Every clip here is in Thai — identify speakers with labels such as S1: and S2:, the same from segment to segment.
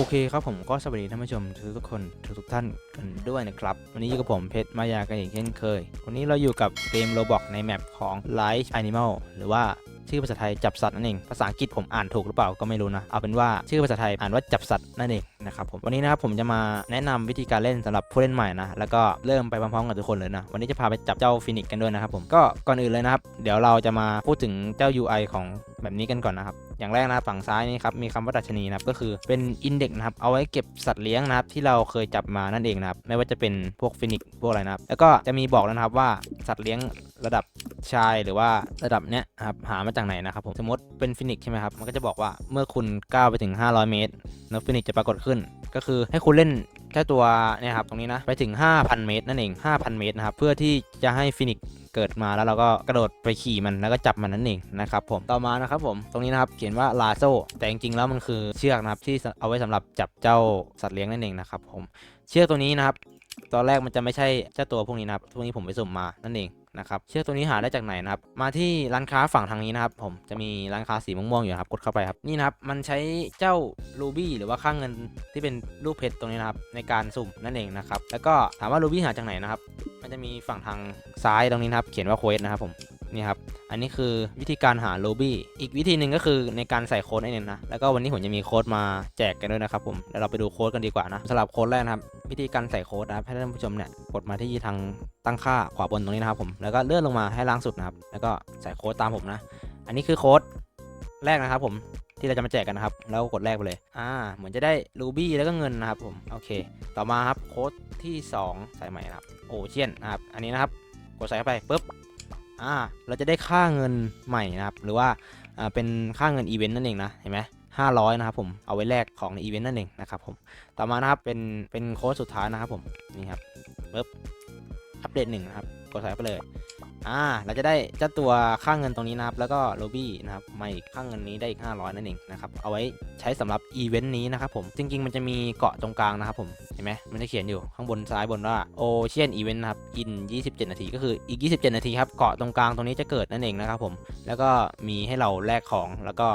S1: อเคครับผมก็สวัสดีท่านผู้ชมทุกทุกคนทุกทุกท่านกันด้วยนะครับ วันนี้อยู่กับผมเพชรมายากันอีกเช่นเคย วันนี้เราอยู่กับเกมโรบอกในแมปของ Life Animal หรือว่า ชื่อภาษาไทยจับสัตว์นั่นเอง ภาษาอังกฤษผมอ่านถูกหรือเปล่าก็ไม่รู้นะ เอาเป็นว่าชื่อภาษาไทยอ่านว่าจับสัตว์นั่นเองนะครับผมวันนี้นะครับผมจะมาแนะนำวิธีการเล่นสำหรับผู้เล่นใหม่นะแล้วก็เริ่มไปพร้อมๆกับทุกคนเลยนะวันนี้จะพาไปจับเจ้าฟินิกกันด้วยนะครับผมก็ก่อนอื่นเลยนะครับ เดี๋ยวเราจะมาพูดถึงเจ้า UI ของแบบนี้กันก่อนนะครับอย่างแรกนะครับฝั่งซ้ายนี่ครับมีคำว่าดัชนีนะครับก็คือเป็นอินเด็กซ์นะครับเอาไว้เก็บสัตว์เลี้ยงนะครับที่เราเคยจับมานั่นเองนะครับไม่ว่าจะเป็นพวกฟินิกพวกอะไรนะครับแล้วก็จะมีบอกแล้วนะครับว่าสัตว์เลี้ยงระดับชายหรือว่าระดับเนี้ยครับหามาจากไหนนะครับผมสมมติเป็นฟินิกใช่ไหมครับมันก็จะบอกว่าเมื่อคุณก้าวไปถึง 500 เมตรนกฟินิกจะปรากฏขึ้น ก็คือให้คุณเล่นเจ้ตัวเนี่ยครับตรงนี้นะไปถึง 5,000 เมตรนั่นเอง 5,000 เมตรนะครับเพื่อที่จะให้ฟินิกเกิดมาแล้วเราก็กระโดดไปขี่มันแล้วก็จับมันนั่นเองนะครับผมต่อมานะครับผมตรงนี้นะครับเขียนว่าลาโซแต่จริงๆแล้วมันคือเชือกนะครับที่เอาไว้สำหรับจับเจ้าสัตว์เลี้ยงนั่นเองนะครับผมเชือกตัวนี้นะครับตอนแรกมันจะไม่ใช่เจ้าตัวพวกนี้นะครับพวกนี้ผมไปสุ่มมานั่นเอง นะครับเชือกตัวนี้หาได้จากไหนนะครับมาที่ร้านค้าฝั่งทางนี้นะครับผมจะมีร้านค้าสีม่วงๆอยู่ครับกดเข้าไปครับนี่นะครับมันใช้เจ้ารูบี้หรือว่าค่างเงินที่เป็นรูปเพชรตรงนี้นะครับในการสุ่มนั่นเองนะครับแล้วก็ถามว่ารูบี้หาจากไหนนะครับมันจะมีฝั่งทางซ้ายตรงนี้นะครับเขียนว่าโค้ดนะครับผม นี่ครับ อันนี้คือวิธีการหาโลบี้อีกวิธีหนึ่งก็คือในการใส่โค้ดนั่นเองนะ แล้วก็วันนี้ผมจะมีโค้ดมาแจกกันด้วยนะครับผมเดี๋ยวเราไปดูโค้ดกันดีกว่านะสำหรับโค้ดแรกนะครับ วิธีการใส่โค้ดนะครับให้ท่านผู้ชมเนี่ยกดมาที่ทางตั้งค่าขวาบนตรงนี้นะครับผมแล้วก็เลื่อนลงมาให้ล่างสุดนะครับ แล้วก็ใส่โค้ดตามผมนะ อันนี้คือโค้ดแรกนะครับผมที่เราจะมาแจกกันนะครับ แล้วกดแรกไปเลย อ่า เหมือนจะได้รูบี้แล้วก็เงินนะครับผม โอเค ต่อมาครับโค้ดที่ 2 ใส่ใหม่นะครับ โอเชียนนะครับ อันนี้นะครับ กดใส่เข้าไปปุ๊บ อ่าเราจะได้ค่าเงินใหม่นะครับ หรือว่าอ่าเป็นค่าเงินอีเวนต์นั่นเองนะเห็นไหมห้าร้อยนะครับผมเอาไว้แลกของในอีเวนต์นั่นเองนะครับผมต่อมานะครับเป็นเป็นโค้ดสุดท้ายนะครับผมนี่ครับปึ๊บอัปเดตหนึ่งนะครับกดใส่ไปเลย อ่าเราจะได้เจ้าตัวค่าเงินตรงนี้นะครับ แล้วก็โลบี้นะครับมาอีกค่าเงินนี้ได้อีก 500 นั่นเองนะครับ เอาไว้ใช้สำหรับอีเวนต์นี้นะครับผม จริง ๆ มันจะมีเกาะตรงกลางนะครับผม เห็นไหมมันจะเขียนอยู่ข้างบนซ้ายบนว่าโอเชียนอีเวนต์นะครับ อิน 27 นาที ก็คืออีก 27 นาทีครับ เกาะตรงกลางตรงนี้จะเกิดนั่นเองนะครับผม แล้วก็มีให้เราแลกของแล้วก็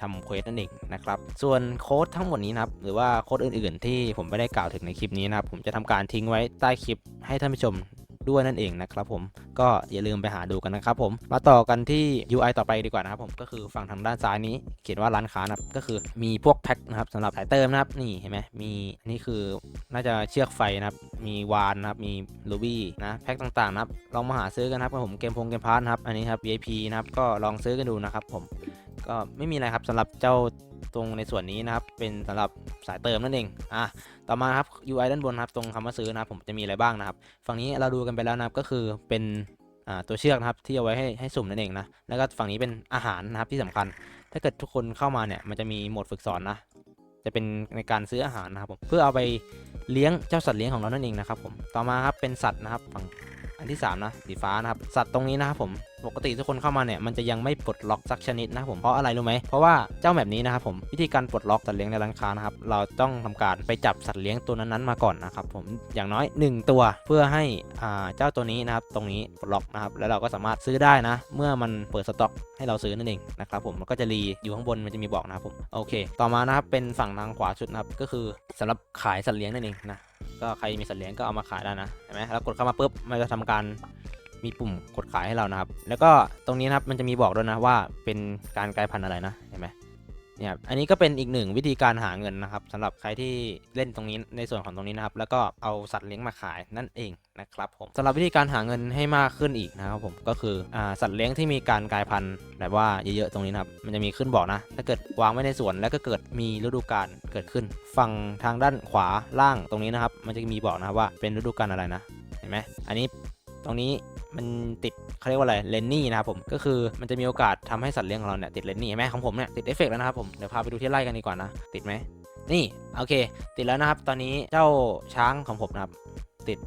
S1: ทำเควสนั่นเองนะครับ ส่วนโค้ดทั้งหมดนี้นะครับ หรือว่าโค้ดอื่นๆ ที่ผมไม่ได้กล่าวถึงในคลิปนี้นะครับ ผมจะทำการทิ้งไว้ใต้คลิปให้ท่านผู้ชม ด้วยนั่นเองนะครับผมก็อย่าลืมไปหาดูกันนะครับผมมาต่อกันที่ UI ต่อไปดีกว่านะครับผมก็คือฝั่งทางด้านซ้ายนี้ เขียนว่าร้านค้านะครับก็คือมีพวกแพ็คนะครับสำหรับสายเติมนะครับนี่เห็นไหมมีอันนี้คือน่าจะเชือกไฟนะครับมีวานนะครับมีลูบี้นะแพ็คต่างๆนะครับลองมาหาซื้อกันนะครับผมเกมพงเกมพาร์นะครับอันนี้ครับ VIP นะครับก็ลองซื้อกันดูนะครับผม ก็ไม่มีอะไรครับสำหรับเจ้าตรงในส่วนนี้นะครับ เป็นสำหรับสายเติมนั่นเอง อะ ต่อมาครับ UI ด้านบนครับตรงคำว่าซื้อนะครับผมจะมีอะไรบ้างนะครับ ฝั่งนี้เราดูกันไปแล้วนะครับก็คือเป็นอ่าตัวเชือกนะครับที่เอาไว้ให้ให้สุ่มนั่นเองนะ แล้วก็ฝั่งนี้เป็นอาหารนะครับที่สำคัญ ถ้าเกิดทุกคนเข้ามาเนี่ยมันจะมีโหมดฝึกสอนนะ จะเป็นในการซื้ออาหารนะครับผมเพื่อเอาไปเลี้ยงเจ้าสัตว์เลี้ยงของเรานั่นเองนะครับผม ต่อมาครับเป็นสัตว์นะครับฝั่ง อันที่สามนะ สีฟ้านะครับ สัตว์ตรงนี้นะครับผม ปกติทุกคนเข้ามาเนี่ย มันจะยังไม่ปลดล็อกสักชนิดนะผม เพราะอะไรรู้ไหม เพราะว่าเจ้าแบบนี้นะครับผม วิธีการปลดล็อกสัตว์เลี้ยงในร้านค้านะครับ เราต้องทำการไปจับสัตว์เลี้ยงตัวนั้นๆมาก่อนนะครับผม อย่างน้อย 1 ตัวเพื่อให้อ่าเจ้าตัวนี้นะครับ ตรงนี้ปลดล็อกนะครับ แล้วเราก็สามารถซื้อได้นะ เมื่อมันเปิดสต็อกให้เราซื้อนั่นเองนะครับผมมันก็จะรีอยู่ข้างบนมันจะมีบอกนะครับผม โอเค ต่อมานะครับเป็นฝั่งทางขวาสุดนะครับ ก็คือสำหรับขายสัตว์เลี้ยงนั่นเองนะ ก็ใครมีสัตว์เลี้ยงก็เอามาขายได้นะเห็นไหมแล้วกดเข้ามาปุ๊บมันจะทำการมีปุ่มกดขายให้เรานะครับ แล้วก็ตรงนี้นะครับมันจะมีบอกด้วยนะว่าเป็นการกลายพันธุ์อะไรนะ เนี่ยอันนี้ก็เป็นอีกหนึ่งวิธีการหาเงินนะครับสำหรับใครที่เล่นตรงนี้ในส่วนของตรงนี้นะครับ แล้วก็เอาสัตว์เลี้ยงมาขายนั่นเองนะครับผมสำหรับวิธีการหาเงินให้มากขึ้นอีกนะครับผมก็คืออ่าสัตว์เลี้ยงที่มีการกลายพันธุ์แบบว่าเยอะๆตรงนี้นะครับมันจะมีขึ้นบอกนะ ถ้าเกิดวางไว้ในสวนแล้วก็เกิดมีฤดูกาลเกิดขึ้น ฝั่งทางด้านขวาล่างตรงนี้นะครับ มันจะมีบอกนะครับว่าเป็นฤดูกาลอะไรนะเห็นไหมอันนี้ตรงนี้ มันติดเขาเรียกว่าอะไรเลนนี่นะครับผมก็คือมันจะมีโอกาสทำให้สัตว์เลี้ยงของเราเนี่ยติดเลนนี่เห็นไหมของผมเนี่ยติดเอฟเฟกต์แล้วนะครับผมเดี๋ยวพาไปดูที่ไล่กันดีกว่านะ ติดไหมนี่โอเค ติดแล้วนะครับ ตอนนี้เจ้าช้างของผมนะครับ ติด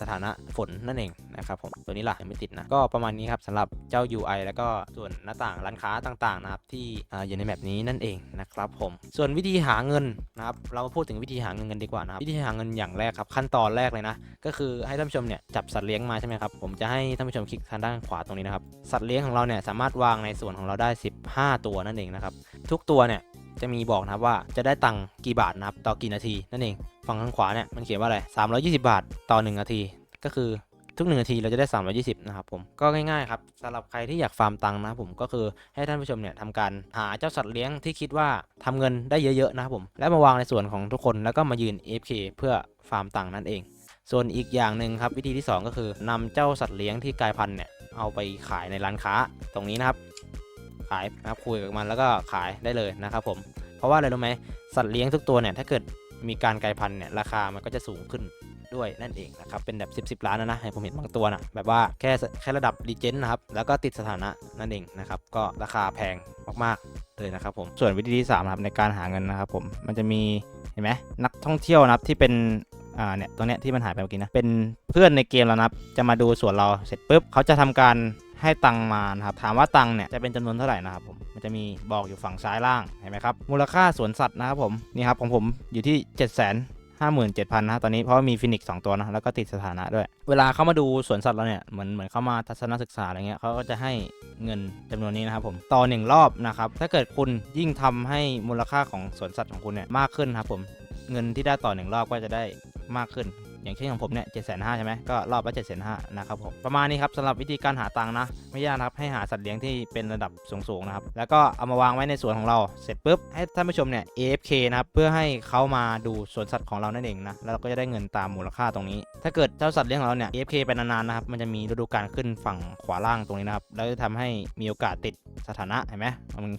S1: สถานะฝนนั่นเองนะครับผมตัวนี้ล่ะยังไม่ติดนะ ก็ประมาณนี้ครับสำหรับเจ้า UI แล้วก็ส่วนหน้าต่างร้านค้าต่างๆนะครับที่อ่าอยู่ในแมปนี้นั่นเองนะครับผมส่วนวิธีหาเงินนะครับเรามาพูดถึงวิธีหาเงินกันดีกว่านะครับวิธีหาเงินอย่างแรกครับขั้นตอนแรกเลยนะ ก็คือให้ท่านผู้ชมเนี่ยจับสัตว์เลี้ยงมาใช่ไหมครับผมจะให้ท่านผู้ชมคลิกทางด้านขวาตรงนี้นะครับสัตว์เลี้ยงของเราเนี่ยสามารถวางในส่วนของเราได้ 15 ตัวนั่นเองนะครับทุกตัวเนี่ยจะมีบอกนะครับว่าจะได้ตังค์กี่บาทนะครับต่อกี่นาทีนั่นเอง ฝั่งข้างขวาเนี่ยมันเขียนว่าอะไร320 บาทต่อ 1 นาที ก็คือทุก1นาทีเราจะได้ 320 นะครับผม ก็ง่ายๆครับสำหรับใครที่อยากฟาร์มตังค์นะผมก็คือให้ท่านผู้ชมเนี่ยทำการหาเจ้าสัตว์เลี้ยงที่คิดว่าทำเงินได้เยอะๆนะครับผม แล้วมาวางในส่วนของทุกคนแล้วก็มายืน AFK เพื่อฟาร์มตังค์นั่นเอง ส่วนอีกอย่างหนึ่งครับวิธีที่ 2 ก็คือนำเจ้าสัตว์เลี้ยงที่กลายพันธุ์เนี่ยเอาไปขายในร้านค้าตรงนี้นะครับ ขายนะครับคุยกับมันแล้วก็ขายได้เลยนะครับผม เพราะว่าอะไรรู้ไหมสัตว์เลี้ยงทุกตัวเนี่ยถ้าเกิด มีการกลายพันธุ์เนี่ยราคามันก็จะสูงขึ้นด้วยนั่นเองนะครับ เป็นแบบ 10บสล้านนะนะผมเห็นบางตัวนะแบบว่าแค่แค่ระดับรีเจนนะครับ แล้วก็ติดสถานะนั่นเองนะครับ ก็ราคาแพงมากๆเลยนะครับผมส่วนวิธีที่3นะครับในการหาเงินนะครับผมมันจะมีเห็นไหมนักท่องเที่ยวนะครับที่เป็นอ่าเนี่ยตัวเนี้ยที่มันหายไปเมื่อกี้นะเป็นเพื่อนในเกมแล้วนะครับจะมาดูส่วนเราเสร็จปุ๊บเขาจะทำการให้ตังค์มานะครับถามว่าตังค์เนี่ยจะเป็นจำนวนเท่าไหร่นะครับผม มันจะมีบอกอยู่ฝั่งซ้ายล่างเห็นไหมครับมูลค่าสวนสัตว์นะครับผมนี่ครับของผมอยู่ที่7 5 7 0 0 0นะตอนนี้เพราะว่ามีฟินิกสองตัวนะแล้วก็ติดสถานะด้วย เวลาเข้ามาดูสวนสัตว์เราเนี่ยเหมือนเหมือนเข้ามาทัศนศึกษาอะไรเงี้ยเขาก็จะให้เงินจำนวนนี้นะครับผมต่อหนึ่งรอบนะครับถ้าเกิดคุณยิ่งทำให้มูลค่าของสวนสัตว์ของคุณเนี่ยมากขึ้นครับผมเงินที่ได้ต่อหนึ่งรอบก็จะได้มากขึ้น อย่างเช่นของผมเนี่ยเจ็ดแสนห้าใช่ไหมก็รอบละเจ็ดแสนห้านะครับผมประมาณนี้ครับสำหรับวิธีการหาตังค์นะ ไม่ยากนะครับให้หาสัตว์เลี้ยงที่เป็นระดับสูงๆนะครับแล้วก็เอามาวางไว้ในสวนของเราเสร็จปุ๊บให้ท่านผู้ชมเนี่ย AFK นะครับเพื่อให้เขามาดูสวนสัตว์ของเรานั่นเองนะแล้วเราก็จะได้เงินตามมูลค่าตรงนี้ ถ้าเกิดเจ้าสัตว์เลี้ยงของเราเนี่ย AFK ไปนานๆนะครับมันจะมีฤดูกาลขึ้นฝั่งขวาล่างตรงนี้นะครับแล้วจะทำให้มีโอกาสติดสถานะเห็นไหม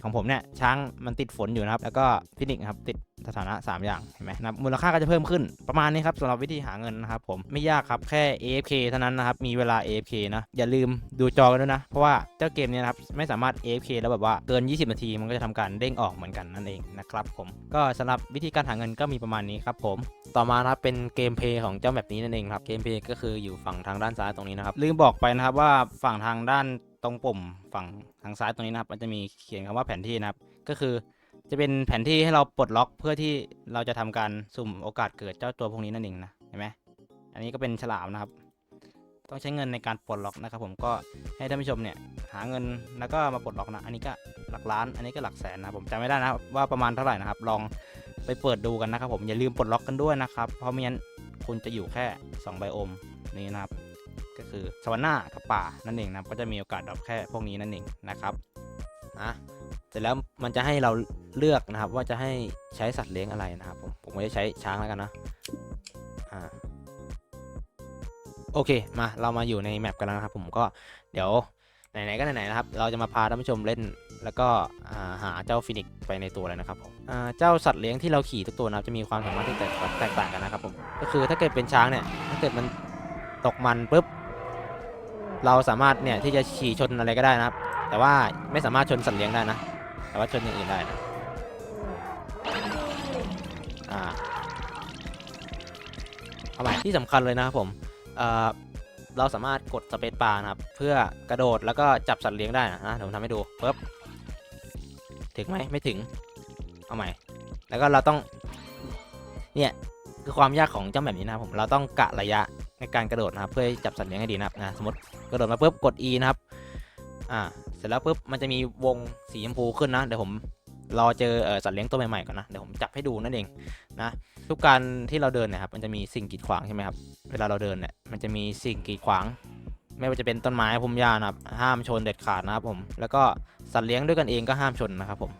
S1: ของผมเนี่ยช้างมันติดฝนอยู่นะครับแล้วก็ฟินิกครับติด สถานะ 3 อย่างเห็นไหมนะมูลค่าก็จะเพิ่มขึ้นประมาณนี้ครับสำหรับวิธีหาเงินนะครับผมไม่ยากครับแค่ AFK เท่านั้นนะครับมีเวลา AFK นะอย่าลืมดูจอกันด้วยนะ เพราะว่าเจ้าเกมเนี้นะครับไม่สามารถ AFK แล้วแบบว่าเกิน 20 นาที มันก็จะทำการเด้งออกเหมือนกันนั่นเองนะครับผมก็สำหรับวิธีการหาเงินก็มีประมาณนี้ครับผมต่อมานะครับเป็นเกมเพย์ของเจ้าแบบนี้นั่นเองครับเกมเพย์ก็คืออยู่ฝั่งทางด้านซ้ายตรงนี้นะครับลืมบอกไปนะครับว่าฝั่งทางด้านตรงปุ่มฝั่งทางซ้ายตรงนี้นะครับมันจะมีเขียนคำว่าแผนที่นะครับก็คือ จะเป็นแผนที่ให้เราปลดล็อกเพื่อที่เราจะทำการสุ่มโอกาสเกิดเจ้าตัวพวกนี้นั่นเองนะเห็นไหมอันนี้ก็เป็นฉลามนะครับ ต้องใช้เงินในการปลดล็อกนะครับ ผมก็ให้ท่านผู้ชมเนี่ยหาเงินแล้วก็มาปลดล็อกนะ อันนี้ก็หลักล้าน อันนี้ก็หลักแสนนะผมจำไม่ได้นะว่าประมาณเท่าไหร่นะครับ ลองไปเปิดดูกันนะครับ ผมอย่าลืมปลดล็อกกันด้วยนะครับ เพราะไม่งั้นคุณจะอยู่แค่2ไบโอมนี้นะครับก็คือสวรรค์หน้ากับป่านั่นเองนะก็จะมีโอกาสดรอปแค่พวกนี้นั่นเองนะครับนะเสร็จแล้ว มันจะให้เราเลือกนะครับ ว่าจะให้ใช้สัตว์เลี้ยงอะไรนะครับ ผมผมก็จะใช้ช้างแล้วกันนะอ่าโอเคมาเรามาอยู่ในแมปกันแล้วนะครับ ผมก็เดี๋ยวไหนๆก็ไหนๆนะครับ เราจะมาพาท่านผู้ชมเล่น แล้วก็หาเจ้าฟินิกไปในตัวเลยนะครับผมเจ้าสัตว์เลี้ยงที่เราขี่ทุกตัวนะครับจะมีความสามารถที่แตกต่างกันนะครับผมก็คือถ้าเกิดเป็นช้างเนี่ยถ้าเกิดมันตกมันปุ๊บเราสามารถเนี่ยที่จะขี่ชนอะไรก็ได้นะครับ แต่ว่าไม่สามารถชนสัตว์เลี้ยงได้นะ แต่ว่าชนอย่างอื่นได้นะอ่าเอาใหม่ที่สำคัญเลยนะครับผมเอ่อเราสามารถกดสเปซบาร์นะครับ เพื่อกระโดดแล้วก็จับสัตว์เลี้ยงได้นะนะเดี๋ยวผมทำให้ดูปึ๊บถึงไหมไม่ถึง เอาใหม่ แล้วก็เราต้อง เนี่ยคือความยากของเจ้าแบบนี้นะครับผม เราต้องกะระยะในการกระโดดนะครับ เพื่อจับสัตว์เลี้ยงให้ดีนะครับนะสมมติกระโดดมาปุ๊บกด E นะครับ อ่า เสร็จแล้วปุ๊บมันจะมีวงสีชมพูขึ้นนะเดี๋ยวผมรอเจอสัตว์เลี้ยงตัวใหม่ๆก่อนนะเดี๋ยวผมจับให้ดูนั่นเองนะทุกการที่เราเดินเนะครับมันจะมีสิ่งกีดขวางใช่ไหมครับเวลาเราเดินเนี่ยมันจะมีสิ่งกีดขวาง ไม่ว่าจะเป็นต้นไม้พุ่มหญ้านะครับห้ามชนเด็ดขาดนะครับผมแล้วก็สัตว์เลี้ยงด้วยกันเองก็ห้ามชนนะครับผม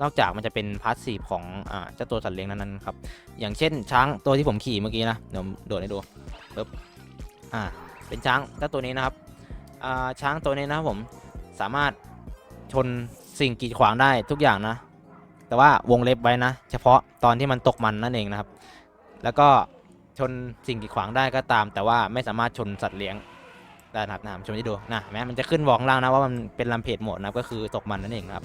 S1: นอกจากมันจะเป็นพาร์ทสีของอ่าเจ้าตัวสัตว์เลี้ยงนั้นๆครับอย่างเช่นช้างตัวที่ผมขี่เมื่อกี้นะเดี๋ยวโดดให้ดูปึ๊บอ่าเป็นช้างเจ้าตัวนี้นะครับอ่าช้างตัวนี้นะครับผม สามารถชนสิ่งกีดขวางได้ทุกอย่างนะ แต่ว่าวงเล็บไว้นะ เฉพาะตอนที่มันตกมันนั่นเองนะครับ แล้วก็ชนสิ่งกีดขวางได้ก็ตาม แต่ว่าไม่สามารถชนสัตว์เลี้ยงได้นะครับนะชมให้ดูนะเห็นไหมมันจะขึ้นบอกข้างล่างนะว่ามันเป็นลำเพจหมดนะก็คือตกมันนั่นเองครับ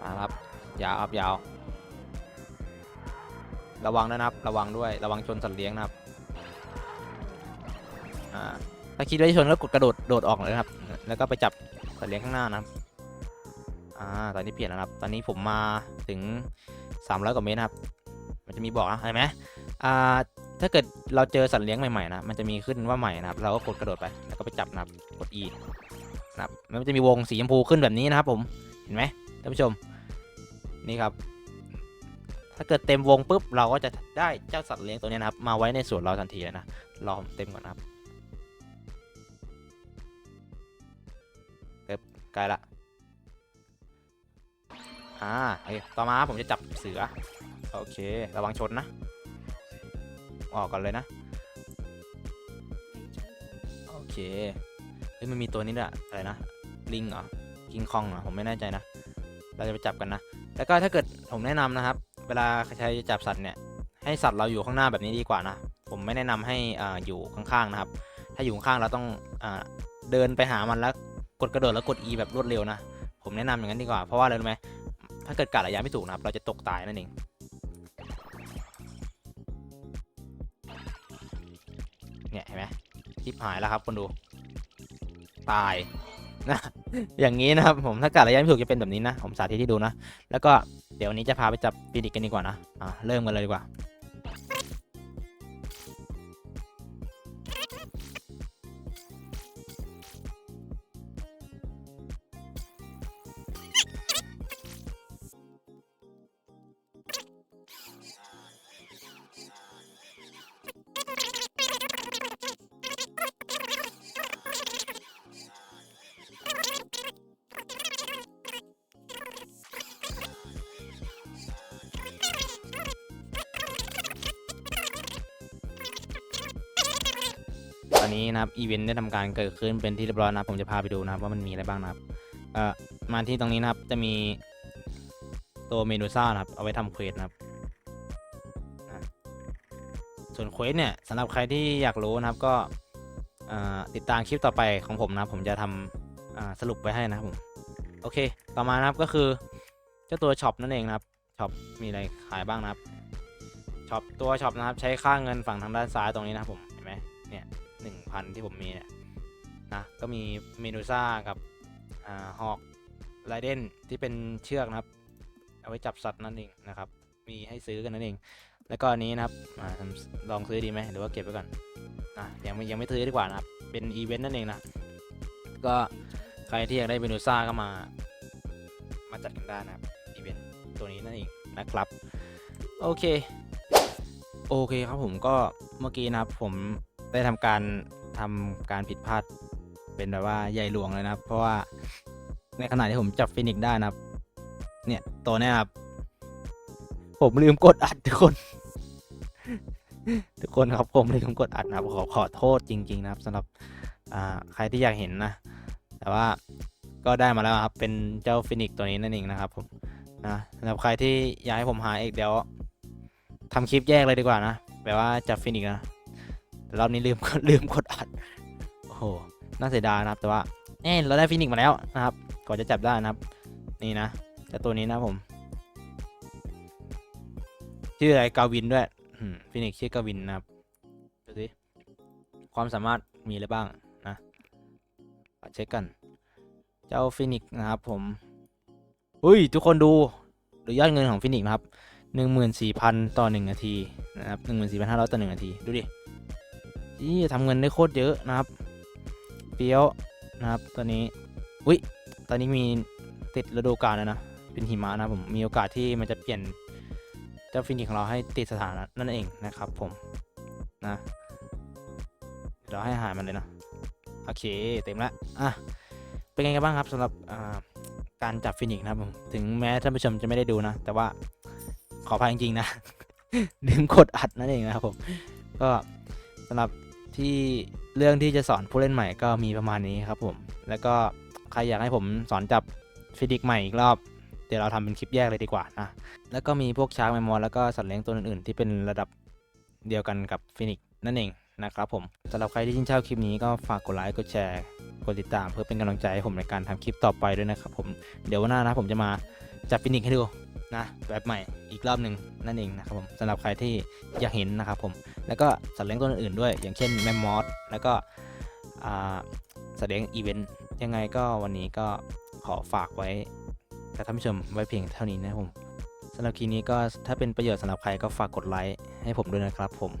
S1: มาครับยาวครับยาว ระวังนะครับ ระวังด้วยระวังชนสัตว์เลี้ยงนะครับอ่า ถ้าคิดว่าจะชนก็กดกระโดดโดดออกเลยครับ แล้วก็ไปจับสัตว์เลี้ยงข้างหน้านะครับ อ่า ตอนนี้เปลี่ยนแล้วนะครับ ตอนนี้ผมมาถึง 300 กว่าเมตรครับ มันจะมีบอกนะเห็นไหมอ่า ถ้าเกิดเราเจอสัตว์เลี้ยงใหม่ๆนะ มันจะมีขึ้นว่าใหม่นะครับ เราก็กดกระโดดไป แล้วก็ไปจับนะครับ กด E นะครับ มันจะมีวงสีชมพูขึ้นแบบนี้นะครับ ผม เห็นไหมท่านผู้ชม นี่ครับ ถ้าเกิดเต็มวงปุ๊บ เราก็จะได้เจ้าสัตว์เลี้ยงตัวนี้นะครับ มาไว้ในสวนเราทันทีเลยนะ รอเต็มก่อนนะครับ ใกล้ละอ่าโอเคต่อมาผมจะจับเสือ โอเค ระวังชนนะ ออกก่อนเลยนะ โอเค เฮ้ย มันมีตัวนี้ด้วยอะไรนะ ลิงเหรอ กิงคองเหรอ ผมไม่แน่ใจนะ เราจะไปจับกันนะ แล้วก็ถ้าเกิดผมแนะนำนะครับ เวลาใครจะจับสัตว์เนี่ย ให้สัตว์เราอยู่ข้างหน้าแบบนี้ดีกว่านะ ผมไม่แนะนำให้อ่าอยู่ข้างๆนะครับ ถ้าอยู่ข้างเราต้องอ่าเดินไปหามันแล้ว กดกระโดดแล้วกด E แบบรวดเร็วนะ ผมแนะนำอย่างนั้นดีกว่า เพราะว่าอะไรรู้ไหมถ้าเกิดกะระยะไม่ถูกนะครับ เราจะตกตายนั่นเอง เนี่ยเห็นไหมทิปหายแล้วครับคนดู ตายนะ อย่างนี้นะครับผม ถ้ากะระยะไม่ถูกจะเป็นแบบนี้นะ ผมสาธิตให้ดูนะ แล้วก็เดี๋ยววันนี้จะพาไปจับฟีนิกกันดีกว่านะ อ่า เริ่มกันเลยดีกว่า อนนี้นะครับอีเวนต์ได้ทำการเกิดขึ้นเป็นที่เรียบร้อยนะผมจะพาไปดูนะครับว่ามันมีอะไรบ้างนะครับเอ่อมาที่ตรงนี้นะครับจะมีตัวเมนูซ่านะครับเอาไว้ทำเควสนะครับส่วนเควสเนี่ยสำหรับใครที่อยากรู้นะครับก็ติดตามคลิปต่อไปของผมนะผมจะทำสรุปไว้ให้นะครับผมโอเค ต่อมานะครับก็คือเจ้าตัวช็อปนั่นเองนะครับช็อปมีอะไรขายบ้างนะครับช็อปตัวช็อปนะครับใช้ค่าเงินฝั่งทางด้านซ้ายตรงนี้นะครับผม พันที่ผมมีเนี่ยนะก็มีเมนูซ่ากับอ่าฮอกไรเดนที่เป็นเชือกนะครับ เอาไว้จับสัตว์นั่นเองนะครับ มีให้ซื้อกันนั่นเอง แล้วก็อันนี้นะครับอาลองซื้อดีไหมหรือว่าเก็บไว้ก่อนอะยังไม่ยังไม่ซื้อดีกว่านะครับ เป็นอีเวนต์นั่นเองนะ ก็ใครที่อยากได้เมนูซ่าก็มา มาจัดกันได้นะครับอีเวนต์ตัวนี้นั่นเองนะครับ โอเค โอเคครับผมก็เมื่อกี้นะครับผมได้ทำการ ทำการผิดพลาดเป็นแบบว่าใหญ่หลวงเลยนะครับ เพราะว่าในขณะที่ผมจับฟินิกได้นะครับ เนี่ยตัวเนี้ยครับ ผมลืมกดอัดทุกคน ทุกคนครับผมลืมกดอัดนะครับขอขอโทษจริง ๆ นะครับสำหรับใครที่อยากเห็นนะ แต่ว่าก็ได้มาแล้วครับ เป็นเจ้าฟินิกตัวนี้นั่นเองนะครับผมนะสำหรับใครที่อยากให้ผมหาเอกเดี๋ยวทำคลิปแยกเลยดีกว่านะ แบบว่าจับฟินิกนะ แต่รอบนี้ลืมลืมกดอัดโอ้โหน่าเสียดายนะครับ แต่ว่าเน่เราได้ฟินิกมาแล้วนะครับก่อนจะจับได้นะครับ นี่นะแต่ตัวนี้นะผม ชื่ออะไรกาวินด้วยฟินิกชื่อกาวินนะครับดูสิความสามารถมีอะไรบ้างนะมาเช็คกันเจ้าฟินิกนะครับผมอุ้ยทุกคนดูดูยอดเงินของฟินิกนะครับหนึ่งหมื่นสี่พันต่อหนึ่งนาทีนะครับหนึ่งหมื่นสี่พันห้าร้อยต่อหนึ่งนาที ดูดิ นี่ทำเงินได้โคตรเยอะนะครับเปียวนะครับตอนนี้อุ้ยตอนนี้มีติดฤดูกาลแล้วนะเป็นหิมะนะผมมีโอกาสที่มันจะเปลี่ยนเจ้าฟินิกของเราให้ติดสถานะนั่นเองนะครับ ผมนะเราให้หารมันเลยนะโอเคเต็มละอะเป็นไงกันบ้างครับสำหรับการจับฟินิกนะครับผมถึงแม้ท่านผู้ชมจะไม่ได้ดูนะ แต่ว่าขออภัยจริงๆนะลืมกดอัดนั่นเองนะครับผมก็สำหรับ ที่เรื่องที่จะสอนผู้เล่นใหม่ก็มีประมาณนี้ครับผม แล้วก็ใครอยากให้ผมสอนจับฟินิกใหม่อีกรอบ เดี๋ยวเราทำเป็นคลิปแยกเลยดีกว่านะ แล้วก็มีพวกชาร์กแมมมอสแล้วก็สัตว์เลี้ยงตัวอื่นๆ ที่เป็นระดับเดียวกันกับฟินิกนั่นเองนะครับผมสำหรับใครที่ชื่นชอบคลิปนี้ก็ฝากกดไลค์กดแชร์กดติดตามเพื่อเป็นกำลังใจให้ผมในการทำคลิปต่อไปด้วยนะครับผมเดี๋ยววันหน้านะผมจะมาจับฟินิกให้ดู นะแบบใหม่อีกรอบหนึ่งนั่นเองนะครับผมสำหรับใครที่อยากเห็นนะครับผมแล้วก็สัตว์เลี้ยงตัวอื่นๆด้วย อย่างเช่นแมมมอสแล้วก็อ่าสัตว์เลี้ยงอีเวนต์ยังไงก็วันนี้ก็ขอฝากไว้กับท่านผู้ชมไว้เพียงเท่านี้นะครับผมสำหรับคลิปนี้ก็ถ้าเป็นประโยชน์สำหรับใครก็ฝากกดไลค์ให้ผมด้วยนะครับผม